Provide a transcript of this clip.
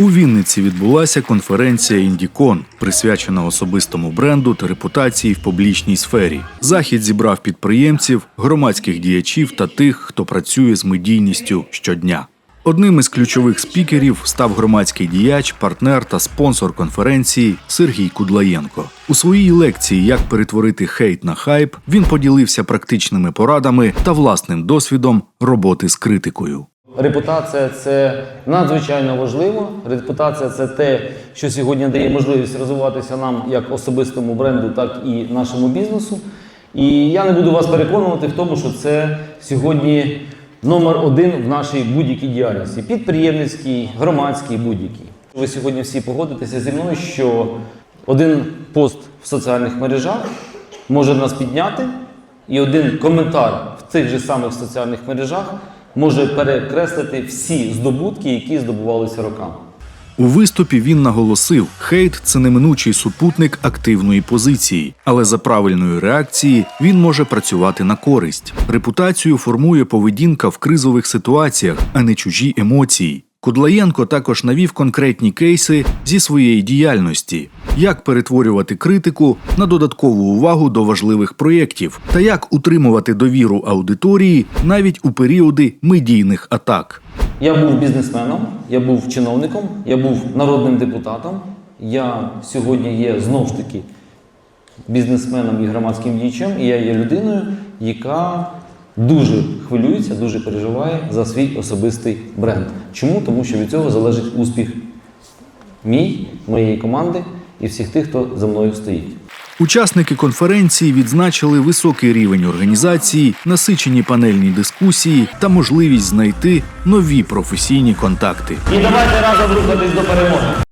У Вінниці відбулася конференція Індікон, присвячена особистому бренду та репутації в публічній сфері. Захід зібрав підприємців, громадських діячів та тих, хто працює з медійністю щодня. Одним із ключових спікерів став громадський діяч, партнер та спонсор конференції Сергій Кудлаєнко. У своїй лекції Як перетворити хейт на хайп він поділився практичними порадами та власним досвідом роботи з критикою. Репутація це надзвичайно важливо. Репутація це те, що сьогодні дає можливість розвиватися нам як особистому бренду, так і нашому бізнесу. І я не буду вас переконувати в тому, що це сьогодні номер один в нашій будь-якій діяльності підприємницькій, громадській, будь-якій. Ви сьогодні всі погодитеся зі мною, що один пост в соціальних мережах може нас підняти, і один коментар в цих же самих соціальних мережах може перекреслити всі здобутки, які здобувалися роками. У виступі він наголосив, хейт це неминучий супутник активної позиції, але за правильної реакції він може працювати на користь. Репутацію формує поведінка в кризових ситуаціях, а не чужі емоції. Кудлаєнко також навів конкретні кейси зі своєї діяльності, як перетворювати критику на додаткову увагу до важливих проєктів та як утримувати довіру аудиторії навіть у періоди медійних атак. Я був бізнесменом, я був чиновником, я був народним депутатом. Я сьогодні є знов ж таки бізнесменом і громадським діячем, і я є людиною, яка дуже хвилюється, дуже переживає за свій особистий бренд. Чому? Тому що від цього залежить успіх мій, моєї команди і всіх тих, хто за мною стоїть. Учасники конференції відзначили високий рівень організації, насичені панельні дискусії та можливість знайти нові професійні контакти. І давайте разом рухатись до перемоги.